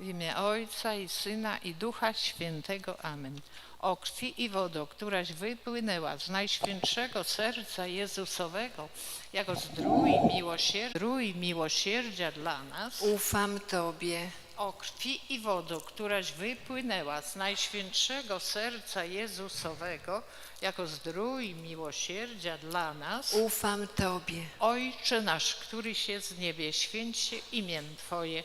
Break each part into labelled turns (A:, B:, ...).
A: W imię Ojca i Syna i Ducha Świętego. Amen. O krwi i wodo, któraś wypłynęła z najświętszego serca Jezusowego, jako zdrój miłosierdzia, zdrój miłosierdzia dla nas,
B: Ufam Tobie,
A: o krwi i wodo, któraś wypłynęła z najświętszego serca Jezusowego, jako zdrój miłosierdzia dla nas,
B: ufam Tobie.
A: Ojcze nasz, któryś jest w niebie, święć się imię Twoje,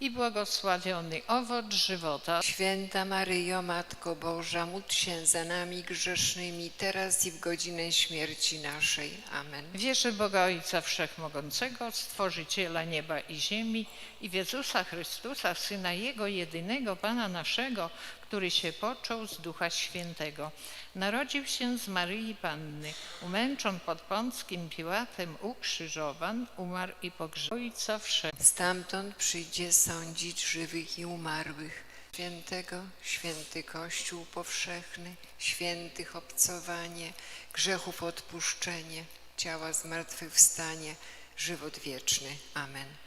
A: i błogosławiony owoc żywota.
B: Święta Maryjo, Matko Boża, módl się za nami grzesznymi, teraz i w godzinę śmierci naszej. Amen.
A: Wierzę Boga Ojca Wszechmogącego, Stworzyciela nieba i ziemi i w Jezusa Chrystusa, Syna Jego jedynego, Pana naszego, który się począł z Ducha Świętego. Narodził się z Maryi Panny, umęczon pod Pąckim Piłatem, ukrzyżowan, umarł i pogrzebany Ojca Wszechmogącego.
B: Stamtąd przyjdzie sądzić żywych i umarłych. Świętego, święty Kościół powszechny, świętych obcowanie, grzechów odpuszczenie, ciała zmartwychwstanie, żywot wieczny. Amen.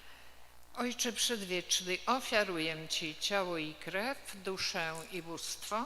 A: Ojcze Przedwieczny, ofiaruję Ci ciało i krew, duszę i bóstwo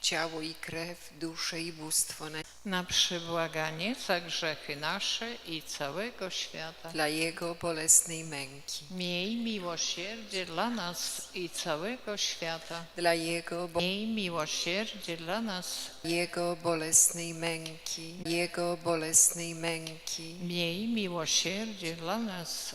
B: ciało i krew, duszę i bóstwo na,
A: na przebłaganie za grzechy nasze i całego świata.
B: dla Jego bolesnej męki.
A: Miej miłosierdzie dla nas i całego świata.
B: Dla Jego, bo,
A: Miej miłosierdzie dla nas.
B: Jego bolesnej męki. Jego bolesnej męki.
A: Miej miłosierdzie dla nas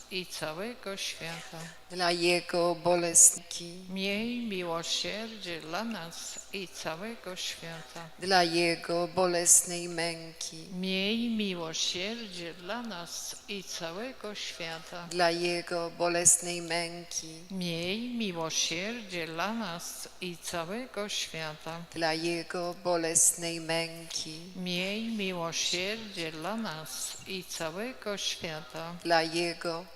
A: i całego świata.
B: dla Jego bolesnki,
A: Miej miłosierdzie dla nas i całego świata.
B: dla Jego bolesnej męki,
A: Miej miłosierdzie dla nas i całego świata.
B: dla Jego bolesnej męki,
A: Miej miłosierdzie dla nas i całego świata.
B: dla Jego bolesnej męki,
A: Miej miłosierdzie dla nas i całego świata.
B: dla Jego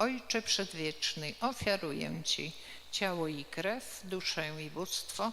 A: Ojcze Przedwieczny, ofiaruję Ci ciało i krew, duszę i bóstwo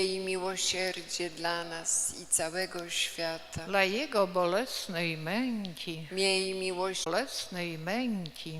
B: miłosierdzie dla nas i całego świata.
A: dla Jego bolesnej męki,
B: Miej miłosierdzie,
A: bolesnej męki,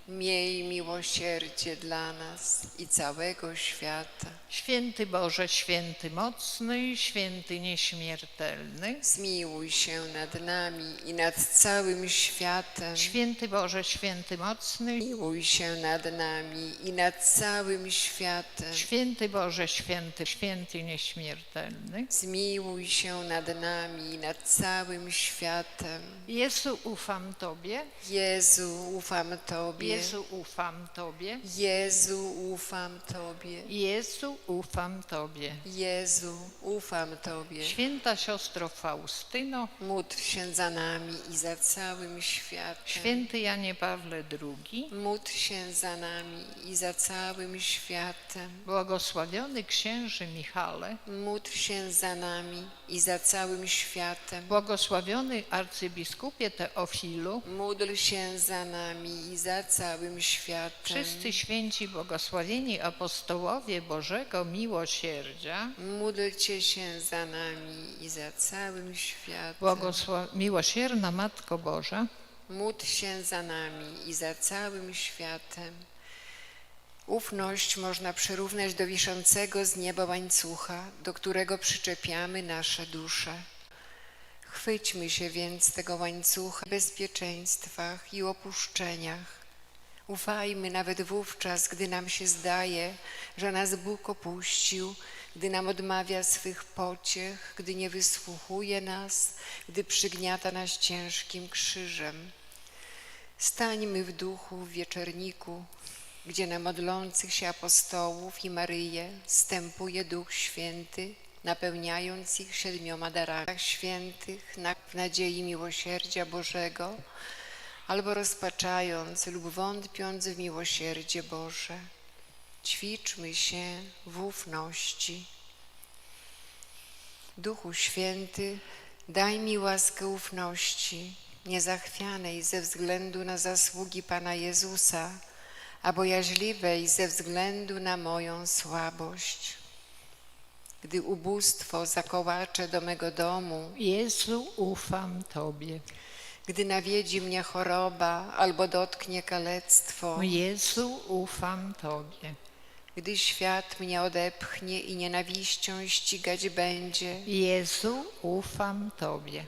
B: Miej miłosierdzie dla nas i całego świata.
A: Święty Boże, święty mocny, święty nieśmiertelny,
B: Zmiłuj się nad nami i nad całym światem.
A: święty Boże, święty mocny,
B: Zmiłuj się nad nami i nad całym światem.
A: święty Boże, święty, święty nieśmiertelny.
B: Zmiłuj się nad nami i nad całym światem.
A: Jezu, ufam Tobie,
B: Jezu, ufam Tobie.
A: Jezu, ufam Tobie,
B: Jezu, ufam Tobie.
A: Jezu, ufam Tobie.
B: Jezu, ufam Tobie.
A: Święta siostro Faustyno,
B: Módl się za nami i za całym światem.
A: święty Janie Pawle II,
B: Módl się za nami i za całym światem.
A: błogosławiony księży Michale,
B: Módl się za nami i za całym światem.
A: błogosławiony arcybiskupie Teofilu,
B: Módl się za nami i za całym światem.
A: wszyscy święci błogosławieni apostołowie Bożego Miłosierdzia,
B: Módlcie się za nami i za całym światem.
A: błogosła- miłosierna Matko Boża,
B: Módl się za nami i za całym światem. Ufność można przyrównać do wiszącego z nieba łańcucha, do którego przyczepiamy nasze dusze. Chwyćmy się więc tego łańcucha w bezpieczeństwach i opuszczeniach. Ufajmy nawet wówczas, gdy nam się zdaje, że nas Bóg opuścił, gdy nam odmawia swych pociech, gdy nie wysłuchuje nas, gdy przygniata nas ciężkim krzyżem. Stańmy w duchu w wieczorniku, gdzie na modlących się apostołów i Maryję stępuje Duch Święty, napełniając ich siedmioma darami świętych w nadziei miłosierdzia Bożego, albo rozpaczając lub wątpiąc w miłosierdzie Boże. Ćwiczmy się w ufności. Duchu Święty, daj mi łaskę ufności, niezachwianej ze względu na zasługi Pana Jezusa, a bojaźliwej ze względu na moją słabość. Gdy ubóstwo zakołacze do mego domu,
A: Jezu, ufam Tobie.
B: Gdy nawiedzi mnie choroba albo dotknie kalectwo,
A: Jezu, ufam Tobie.
B: gdy świat mnie odepchnie i nienawiścią ścigać będzie,
A: Jezu, ufam Tobie.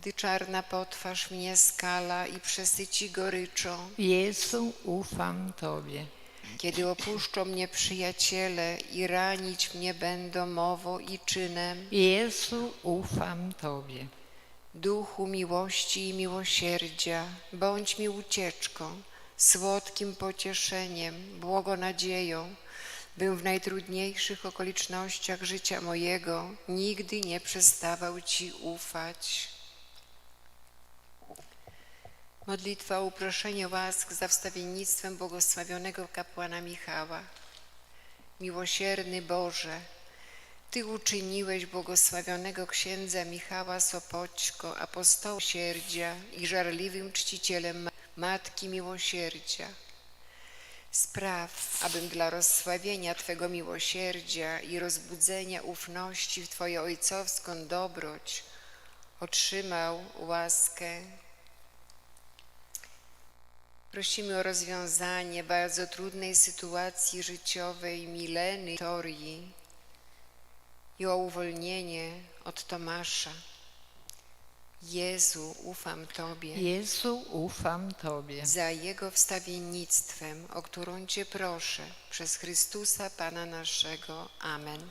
B: Gdy czarna potwarz mnie skala i przesyci goryczą,
A: Jezu, ufam Tobie.
B: kiedy opuszczą mnie przyjaciele i ranić mnie będą mową i czynem,
A: Jezu, ufam Tobie.
B: Duchu miłości i miłosierdzia, bądź mi ucieczką, słodkim pocieszeniem, błogonadzieją, bym w najtrudniejszych okolicznościach życia mojego nigdy nie przestawał Ci ufać. Modlitwa o uproszenie łask za wstawiennictwem błogosławionego kapłana Michała. Miłosierny Boże, Ty uczyniłeś błogosławionego księdza Michała Sopoćko apostoł sierdzia i żarliwym czcicielem Ma- Matki Miłosierdzia. Spraw, abym dla rozsławienia Twego miłosierdzia i rozbudzenia ufności w Twoją ojcowską dobroć otrzymał łaskę. Prosimy o rozwiązanie bardzo trudnej sytuacji życiowej Mileny Torii i o uwolnienie od Tomasza. Jezu, ufam Tobie
A: Jezu, ufam Tobie.
B: za Jego wstawiennictwem, o którą Cię proszę, przez Chrystusa Pana naszego. Amen.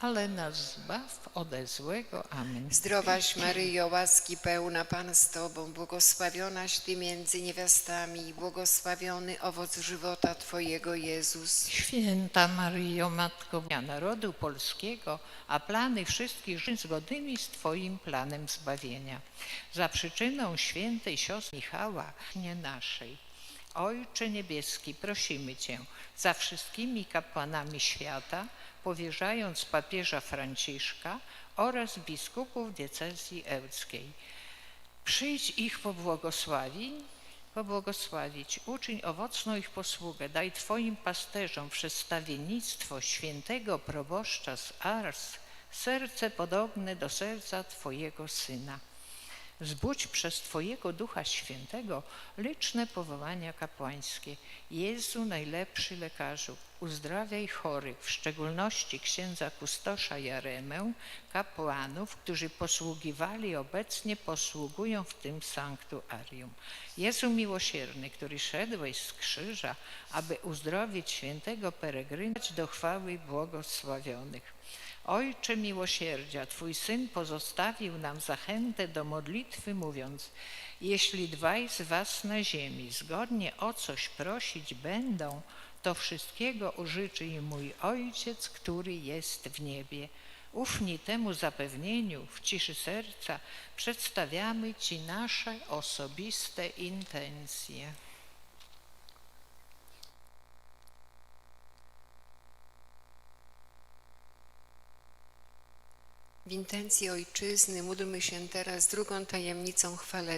A: ale nas zbaw ode złego. Amen.
B: Zdrowaś Maryjo, łaski pełna Pan z Tobą, błogosławionaś Ty między niewiastami i błogosławiony owoc żywota Twojego, Jezus.
A: Święta Maryjo, Matko Narodu Polskiego, a plany wszystkich żyć zgodnymi z Twoim planem zbawienia. Za przyczyną świętej siostry Michała, nie naszej. Ojcze Niebieski, prosimy Cię za wszystkimi kapłanami świata, powierzając papieża Franciszka oraz biskupów diecezji ełckiej. Przyjdź ich pobłogosławić, pobłogosławić, uczyń owocną ich posługę, daj Twoim pasterzom przez stawiennictwo świętego proboszcza z Ars serce podobne do serca Twojego Syna. Zbudź przez Twojego Ducha Świętego liczne powołania kapłańskie. Jezu, najlepszy lekarzu, uzdrawiaj chorych, w szczególności księdza kustosza Jaremę, kapłanów, którzy posługiwali obecnie, posługują w tym sanktuarium. Jezu miłosierny, który szedłeś z krzyża, aby uzdrowić świętego peregryna do chwały błogosławionych. Ojcze miłosierdzia, Twój Syn pozostawił nam zachętę do modlitwy, mówiąc: Jeśli dwaj z Was na ziemi zgodnie o coś prosić będą, to wszystkiego użyczy im mój Ojciec, który jest w niebie. Ufni temu zapewnieniu w ciszy serca przedstawiamy Ci nasze osobiste intencje.
B: W intencji Ojczyzny módlmy się teraz drugą tajemnicą chwalebną.